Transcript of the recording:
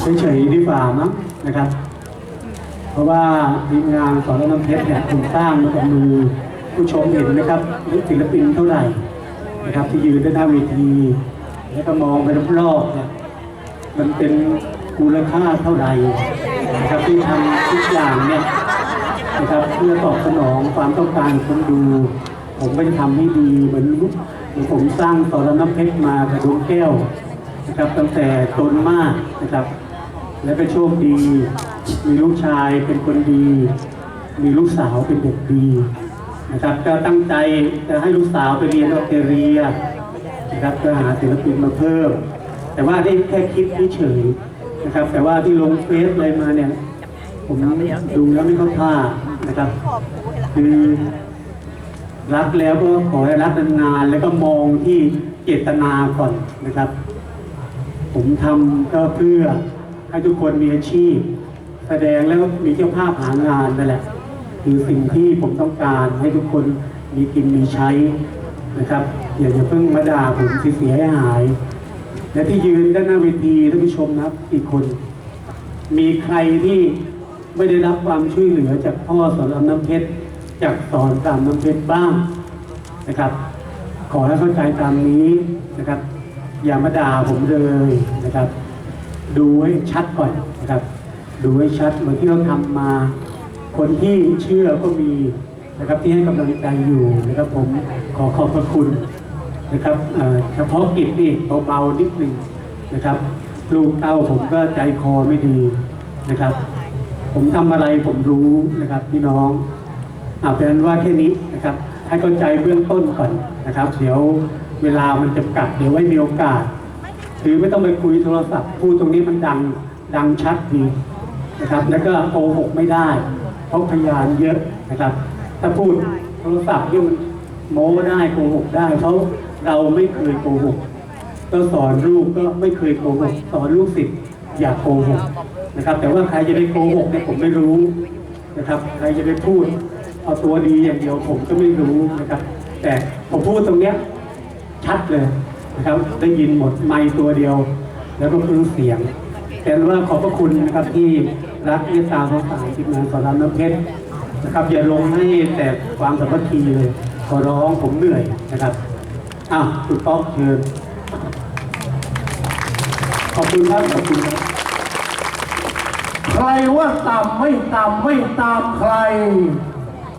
เฉยๆดีกว่ามั้งนะครับ เพราะว่าทีมงานสอนน้ำเพชรเนี่ยผมสร้างมากับมือผู้ชมเห็นนะครับศิลปินเท่าไหร่นะครับ ที่ยืนด้านหน้าเวที แล้วก็มองไปรอบๆเนี่ยมันเป็นมูลค่าเท่าไหร่นะครับที่ทำทุกอย่างเนี่ยนะครับเพื่อตอบสนองความต้องการคนดู ผมก็จะทำให้ดีเหมือนเหมือนผมสร้างสอนน้ำเพชรมากับดวงแก้วนะครับตั้งแต่ตนมากนะครับ และก็โชคดี มีลูกชายเป็นคนดี มีลูกสาวเป็นเด็กดีนะครับ ก็ตั้งใจจะให้ลูกสาวไปเรียนออสเตรเลียนะครับก็หาศิลปินมาเพิ่ม แต่ว่าที่แค่คิดเฉยนะครับ แต่ว่าที่ลงเฟซอะไรมาเนี่ย ผมดูแล้วไม่เข้าท่านะครับ คือรักแล้วก็ขอให้รักนานๆแล้วก็มองที่เจตนาก่อนนะครับ ผมทำก็เพื่อ ให้ทุกคนมีอาชีพ แสดงแล้วมีเจ้าภาพหางานนั่นแหละ คือสิ่งที่ผมต้องการให้ทุกคนมีกินมีใช้นะครับอย่าอย่าเพิ่งมาด่าผมเสียหาย และที่ยืนด้านหน้าเวทีท่านผู้ชมนะับอีกคน มีใครที่ไม่ได้รับความช่วยเหลือจากพ่อสอนรามน้ำเพชรจากสอนรามน้ำเพชรบ้างนะครับ ขอให้เข้าใจตามนี้นะครับ อย่ามาด่าผมเลยนะครับ ดูให้ชัดก่อนนะครับ ดูให้ชัดเหมือนที่เราทำมา คนที่เชื่อก็มีนะครับที่ให้กำลังใจอยู่นะครับผมขอขอบพระคุณนะครับเฉพาะกิจนี่เบาๆนิดหนึ่งนะครับ ลูกเต้าผมก็ใจคอไม่ดีนะครับ ผมทำอะไรผมรู้นะครับพี่น้องเอาเป็นว่าแค่นี้นะครับให้เข้าใจเบื้องต้นก่อนนะครับ เดี๋ยวเวลามันจะกัดเดี๋ยวไว้มีโอกาส คือไม่ต้องไปคุยโทรศัพท์ พูดตรงนี้มันดังดังชัดดีนะครับ แล้วก็โกหกไม่ได้ เพราะพยานเยอะนะครับ ถ้าพูดโทรศัพท์เนี่มันโม้ได้โกหกได้เพราะเราไม่เคยโกหกก็สอนลูกก็ไม่เคยโกหกสอนลูกศิษย์อย่าโกหกนะครับ แต่ว่าใครจะไปโกหกเนี่ยผมไม่รู้นะครับ ใครจะไปพูดเอาตัวดีอย่างเดียวผมก็ไม่รู้นะครับ แต่ผมพูดตรงเนี้ยชัดเลย นะครับได้ยินหมดไมค์ตัวเดียว แล้วก็พื้นเสียง แต่ว่าขอบพระคุณนะครับที่รักเมตตาสงสารทีมงานสอนรามน้ำเพชรนะครับ อย่าลงให้แต่ความสามัคคีเลยขอร้องผมเหนื่อยนะครับอ้าวคุณป๊อกเชิญขอบคุณครับขอบคุณครับใครว่าต่ำไม่ต่ำไม่ตามใคร